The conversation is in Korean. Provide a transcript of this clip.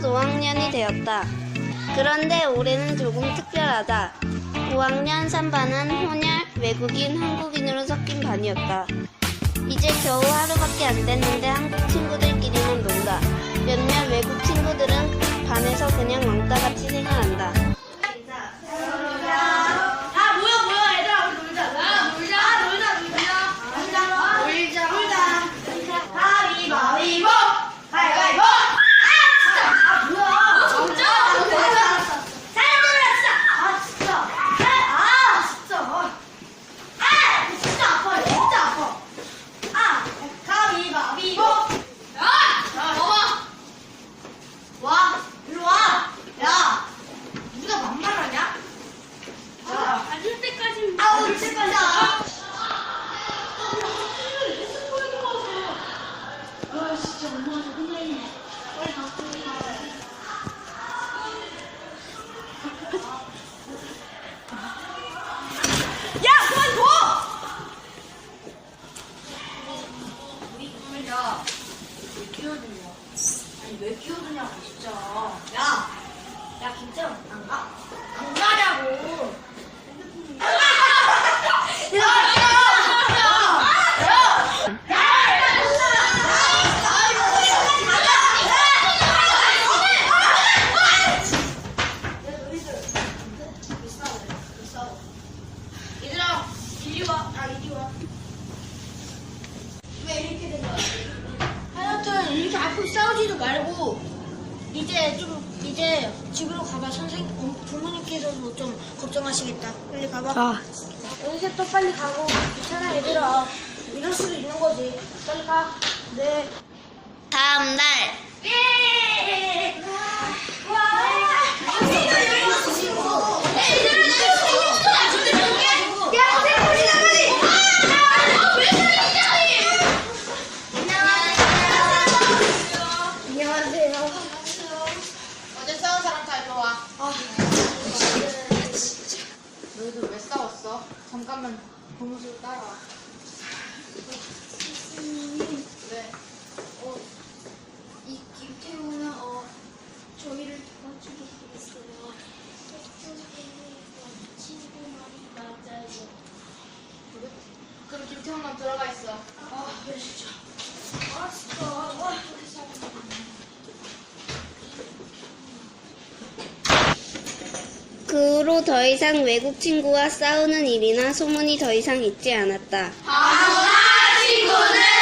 곧 5학년이 되었다. 그런데 올해는 조금 특별하다. 5학년 3반은 혼혈, 외국인, 한국인으로 섞인 반이었다. 이제 겨우 하루밖에 안 됐는데 한국 친구들끼리만 논다. 몇몇 외국 친구들은 반에서 그냥 왕따같이 생활한다. 아 뭐야 뭐야 얘들아 우리 놀자 아 놀자 아 놀자 놀자 놀자 놀자 놀자 가위바위보 가위바위보 아 진짜 아 뭐야 진짜 살려줘라 진짜 아 진짜 아 진짜 아 진짜 아파 진짜 아파 아 가위바위보 야 봐봐 와 일로 와야 누가 막말하냐 안올 때까지. 아, 올 때까지. 아, 진짜 엄마한테 혼나있네. 빨리 가. 야, 그만 둬! 야, 왜 끼어드냐고, 진짜. 야, 야, 김태형, 안 가? 안 가냐고. 얘들아, 이리 와. 아, 이리 와. 왜 이렇게 된 거야? 하여튼 이렇게 앞으로 싸우지도 말고 이제 좀 이제 집으로 가봐 선생 님 부모님께서도 좀 걱정하시겠다 빨리 가봐 아. 여기서 또 빨리 가고 괜찮아 얘들아 이럴 수도 있는 거지 빨리 가네 다음 날. 안녕하 다 일로 와. 너희들 왜 싸웠어? 잠깐만 고무줄 따라와. 왜? 어, 이 김태우는 어, 저희를 도와주기 했어요. 친구 말이 맞아요. 그래? 그럼 김태형만 들어가 있어. 아, 왜 진짜. 아, 그 후로 더 이상 외국 친구와 싸우는 일이나 소문이 더 이상 있지 않았다. 버스나 친구는